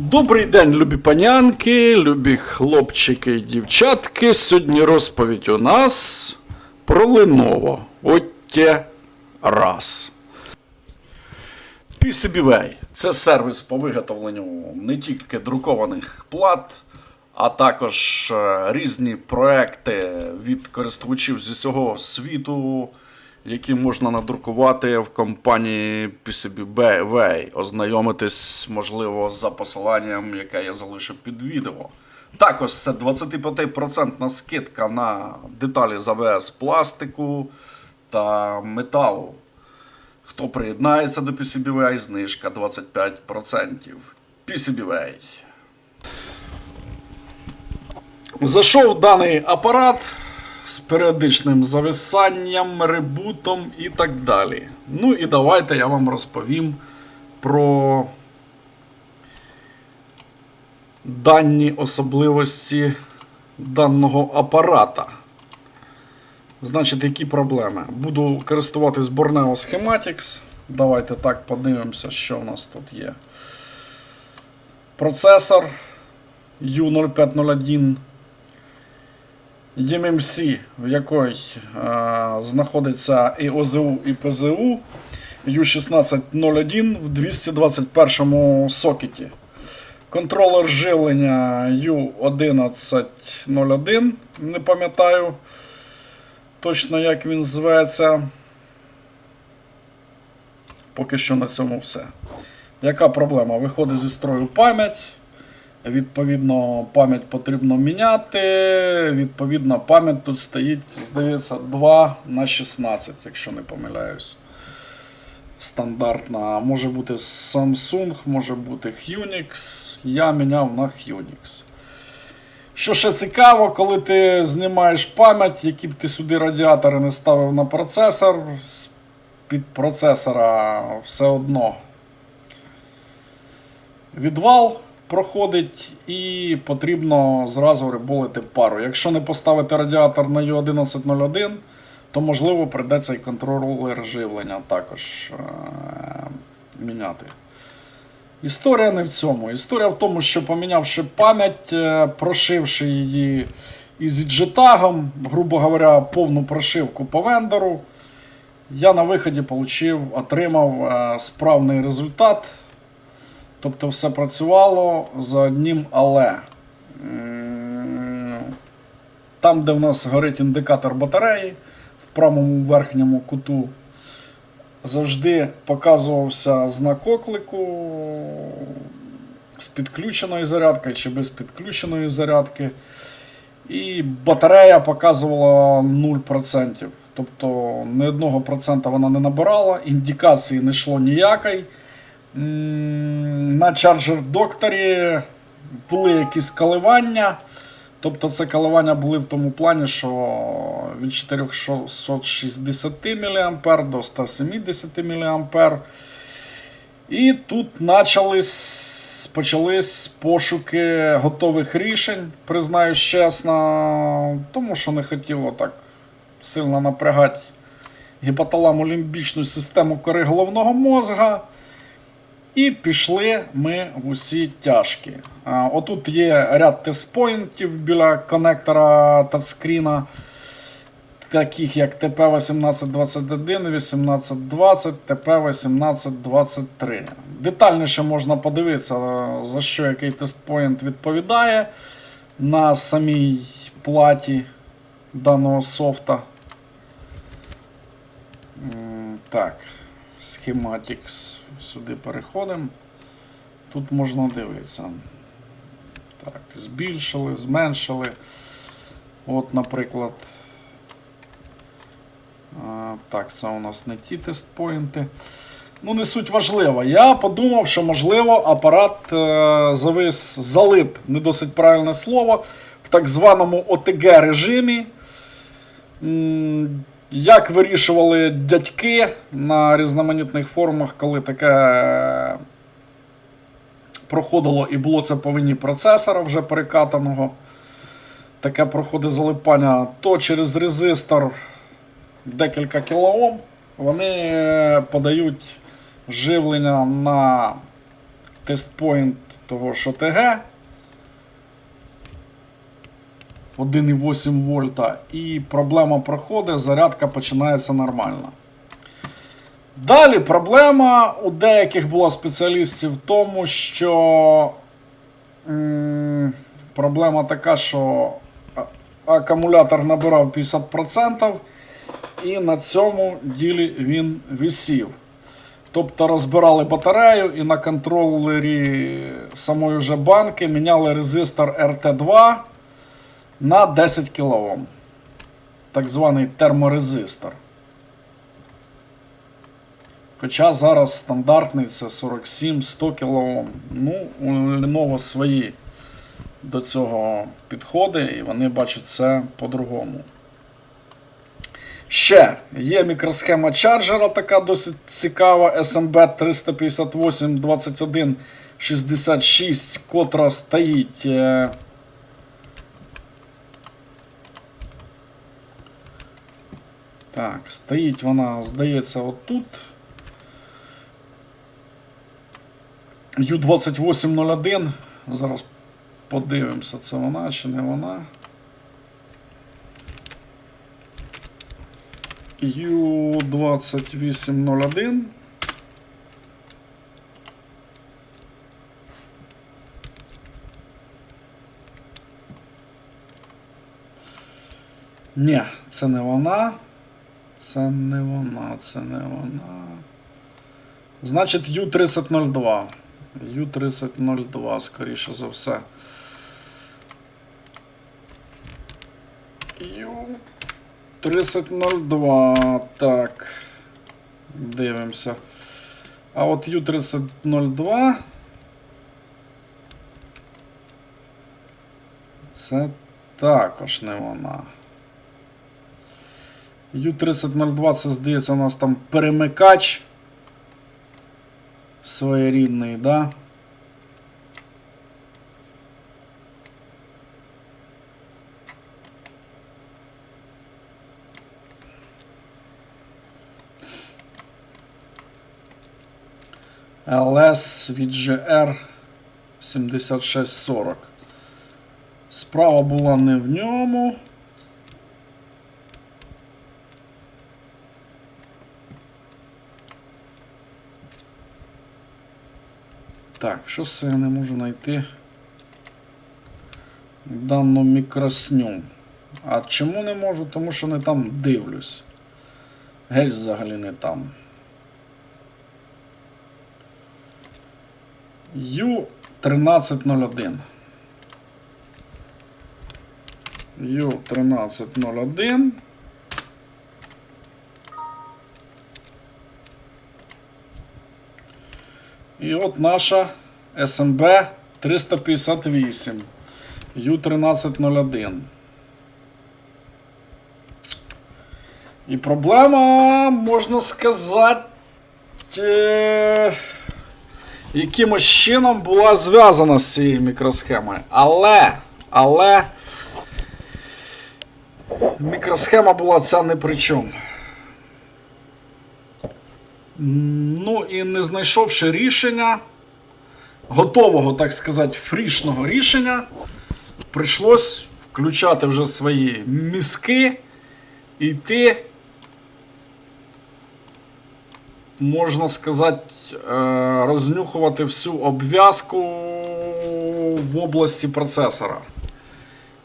Добрий день, любі панянки, любі хлопчики і дівчатки. Сьогодні розповідь у нас про Lenovo. От те раз. PCBWay – це сервіс по виготовленню не тільки друкованих плат, а також е, різні проекти від користувачів зі всього світу, які можна надрукувати в компанії PCBWay. Ознайомитись, можливо, за посиланням, яке я залишив під відео. Також це 25% скидка на деталі з АВС пластику та металу. Хто приєднається до PCBWay, знижка 25%. PCBWay. Зайшов даний апарат з періодичним зависанням, ребутом і так далі. Ну і давайте я вам розповім про дані особливості даного апарата. Значить, які проблеми? Буду користуватись Borneo Schematics. Давайте так подивимося, що у нас тут є. Процесор U0501 EMMC, в якій знаходиться і ОЗУ, і ПЗУ U1601 в 221 сокеті. Контролер живлення U1101, не пам'ятаю точно як він зветься. Поки що на цьому все. Яка проблема? Виходить зі строю пам'ять. Відповідно, пам'ять потрібно міняти. Відповідно, пам'ять тут стоїть, здається, 2 на 16, якщо не помиляюсь. Стандартна. Може бути Samsung, може бути Hynix. Я міняв на Hynix. Що ще цікаво, коли ти знімаєш пам'ять, які б ти сюди радіатори не ставив на процесор, під процесора все одно відвал проходить і потрібно зразу риболити пару. Якщо не поставити радіатор на U1101, то можливо прийдеться і контролер живлення також е- міняти. Історія не в цьому. Історія в тому, що помінявши пам'ять, е, прошивши її із джетагом, грубо говоря, повну прошивку по вендору, я на виході получив, отримав е, справний результат. Тобто все працювало за одним але. Там, де в нас горить індикатор батареї, в правому верхньому куту завжди показувався знак оклику з підключеною зарядкою чи без підключеної зарядки. І батарея показувала 0%. Тобто ні одного процента вона не набирала, індикації не йшло ніякої. На чарджер докторі були якісь коливання. Тобто це коливання були в тому плані, що від 460 мА до 170 мА. І тут почались, почались пошуки готових рішень, признаюсь чесно, тому що не хотіло так сильно напрягати гіпоталамо-лімбічну систему кори головного мозга. І пішли ми в усі тяжкі. Отут є ряд тестпоінтів біля конектора тачскріна, таких як TP1821, 1820, TP1823. Детальніше можна подивитися, за що який тестпоінт відповідає на самій платі даного софта. Так, Schematics. Сюди переходимо. Тут можна дивитися. Так, збільшили, зменшили. От, наприклад. Так, це у нас не ті тестпоінти. Ну, не суть важлива. Я подумав, що можливо апарат е, завис залип, не досить правильне слово, в так званому ОТГ режимі. Як вирішували дядьки на різноманітних форумах, коли таке е, проходило і було це по вині процесора вже перекатаного, таке проходить залипання, то через резистор декілька кілоом вони е, подають живлення на тестпоінт того, що ТГ. 1,8 вольта. І проблема проходить, зарядка починається нормально. Далі проблема у деяких була спеціалістів в тому, що м, проблема така, що акумулятор набирав 50%, і на цьому ділі він висів. Тобто розбирали батарею і на контролері самої вже банки міняли резистор RT2 на 10 кОм. Так званий терморезистор. Хоча зараз стандартний це 47-100 кОм. Ну, у Lenovo свої до цього підходи, і вони бачать це по-другому. Ще є мікросхема чарджера, така досить цікава SMB 358 21 66, котра стоїть. Так, стоїть вона, здається, отут. U2801. Зараз подивимося, це вона чи не вона. U2801. Ні, це не вона. Це не вона, це не вона. Значить, U3002. U3002, скоріше за все. U3002. Так. Дивимося. А от U3002. Це також не вона. U3002 це здається у нас там перемикач своєрідний, да? LS від GR 7640. Справа була не в ньому. Так, що це я не можу знайти дану мікросню. А чому не можу? Тому що не там дивлюсь. Геть взагалі не там. Ю1301. Ю1301. І от наша SMB 358 U1301. І проблема, можна сказати, е, якимось чином була зв'язана з цією мікросхемою. Але, але мікросхема була ця не при чому. Ну і не знайшовши рішення, готового, так сказати, фрішного рішення, прийшлось включати вже свої мізки і йти, можна сказати, е, рознюхувати всю обв'язку в області процесора.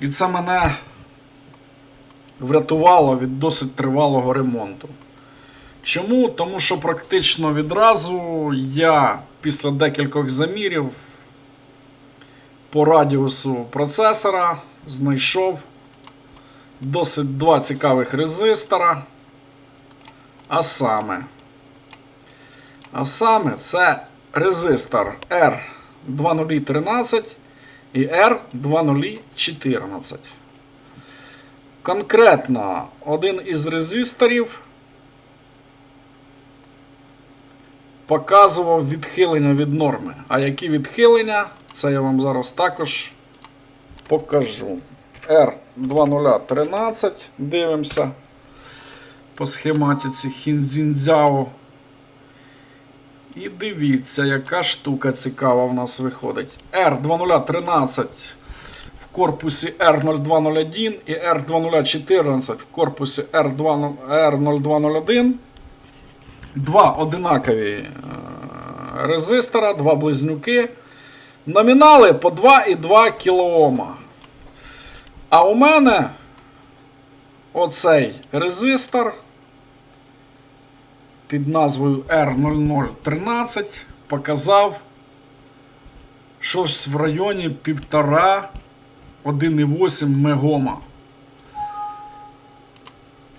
І це мене врятувало від досить тривалого ремонту. Чому? Тому що практично відразу я після декількох замірів по радіусу процесора знайшов досить два цікавих резистора. А саме, а саме це резистор R2013 і R2014. Конкретно один із резисторів показував відхилення від норми. А які відхилення, це я вам зараз також покажу. R2013, дивимося по схематиці Хінзінзяо. І дивіться, яка штука цікава в нас виходить. R2013 в корпусі R0201 і R2014 в корпусі R2, R0201. Два одинакові е, резистора, два близнюки. Номінали по 2,2 кОм. А у мене оцей резистор під назвою R0013 показав щось в районі 1,5-1,8 мегома.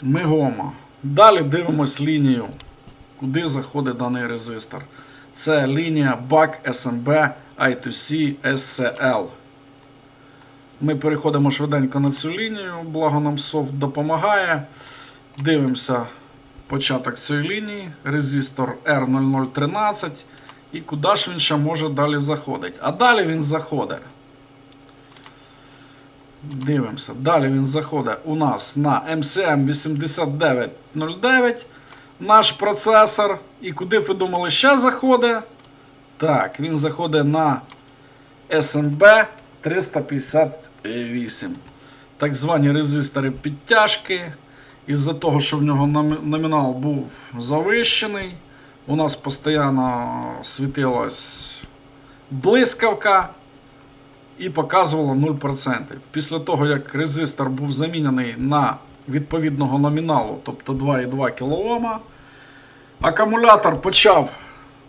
Мегома. Далі дивимось лінію, куди заходить даний резистор. Це лінія BAC SMB I2C SCL. Ми переходимо швиденько на цю лінію, благо нам софт допомагає. Дивимося початок цієї лінії, резистор R0013. І куди ж він ще може далі заходить. А далі він заходить. Дивимося. Далі він заходить у нас на MCM 8909 наш процесор. І куди ви думали ще заходить? Так, він заходить на SMB 358. Так звані резистори підтяжки. Із-за того, що в нього номінал був завищений, у нас постійно світилась блискавка і показувало 0%. Після того, як резистор був замінений на відповідного номіналу, тобто 2,2 кОм, акумулятор почав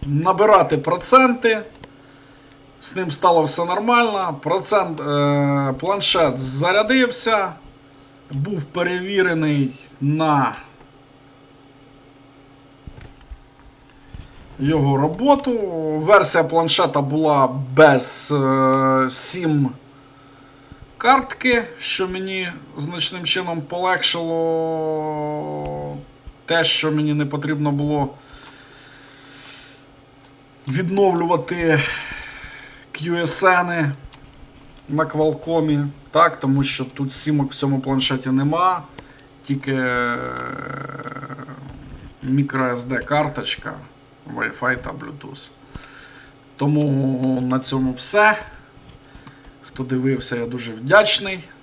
набирати проценти. З ним стало все нормально. Процент, е, планшет зарядився, був перевірений на його роботу. Версія планшета була без е, сім картки, що мені значним чином полегшило те, що мені не потрібно було відновлювати QSN на Qualcomm, так, тому що тут сімок в цьому планшеті нема, тільки microSD карточка, Wi-Fi та Bluetooth. Тому на цьому все. Хто дивився, я дуже вдячний.